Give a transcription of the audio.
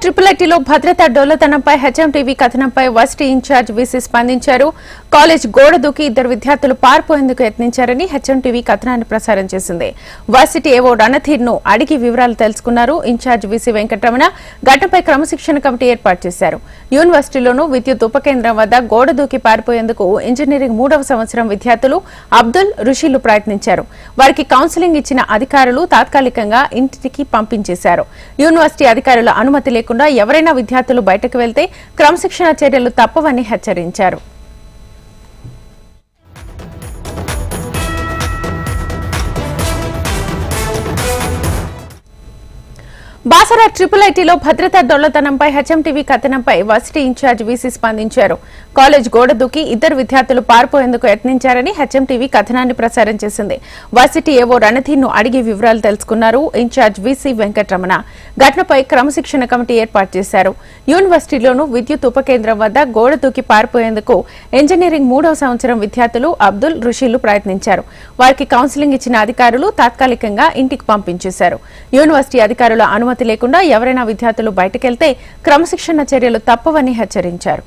Triple ఐటీలో భద్రతా డోలతనంపై హెచ్ఎంటీవీ కథనంపై వర్సిటీ ఇన్ఛార్జ్ వీసీ స్పందించారు. కాలేజ్ గోడ దూకి ఇద్దరు విద్యార్థులు పారిపోయేందుకు యత్నించారని హెచ్ఎంటీవీ కథనాన్ని ప్రసారం చేసింది. వర్సిటీ ఏవో రణధీర్ను అడిగి వివరాలు తెలుసుకున్నారు. ఇన్ఛార్జ్ వీసీ వెంకటరమణ ఘటనపై క్రమశిక్షణ కమిటీ ఏర్పాటు చేశారు. యూనివర్సిటీలోనూ విద్యుత్ ఉపకేంద్రం వద్ద గోడ దూకి పారిపోయేందుకు ఇంజనీరింగ్ మూడవ సంవత్సరం విద్యార్థులు అబ్దుల్ ఋషిలు ప్రయత్నించారు. వారికి కౌన్సిలింగ్ ఇచ్చిన అధికారులు తాత్కాలికంగా ఇంటికి పంపించేశారు. యూనివర్సిటీ అధికారుల అనుమతి లేకుండా ఎవరైనా విద్యార్థులు బయటకు వెళ్తే క్రమశిక్షణ చర్యలు తప్పవని హెచ్చరించారు బాసరా ట్రిపుల్ ఐటీలో భద్రతా దొల్లతనంపై హెచ్ఎంటీవీ కథనంపై వర్సిటీ ఇన్ఛార్జ్ వీసీ స్పందించారు. కాలేజ్ గోడ దూకి ఇద్దరు విద్యార్థులు పారిపోయేందుకు యత్నించారని హెచ్ఎం టీవీ కథనాన్ని ప్రసారం చేసింది. వర్సిటీ ఏవో రణధీర్ను అడిగి వివరాలు తెలుసుకున్నారు ఇన్ఛార్జ్ వీసీ వెంకటరమణ. ఘటనపై క్రమశిక్షణ కమిటీ ఏర్పాటు చేశారు. యూనివర్సిటీలోనూ విద్యుత్ ఉపకేంద్రం వద్ద గోడ దూకి పారిపోయేందుకు ఇంజనీరింగ్ మూడవ సంవత్సరం విద్యార్థులు అబ్దుల్ ఋషిలు ప్రయత్నించారు. వారికి కౌన్సిలింగ్ ఇచ్చిన అధికారులు తాత్కాలికంగా ఇంటికి పంపించేశారు. యూనివర్సిటీ అధికారుల అనుమతి లేకుండా ఎవరైనా విద్యార్థులు బయటకెళ్తే క్రమశిక్షణ చర్యలు తప్పవని హెచ్చరించారు.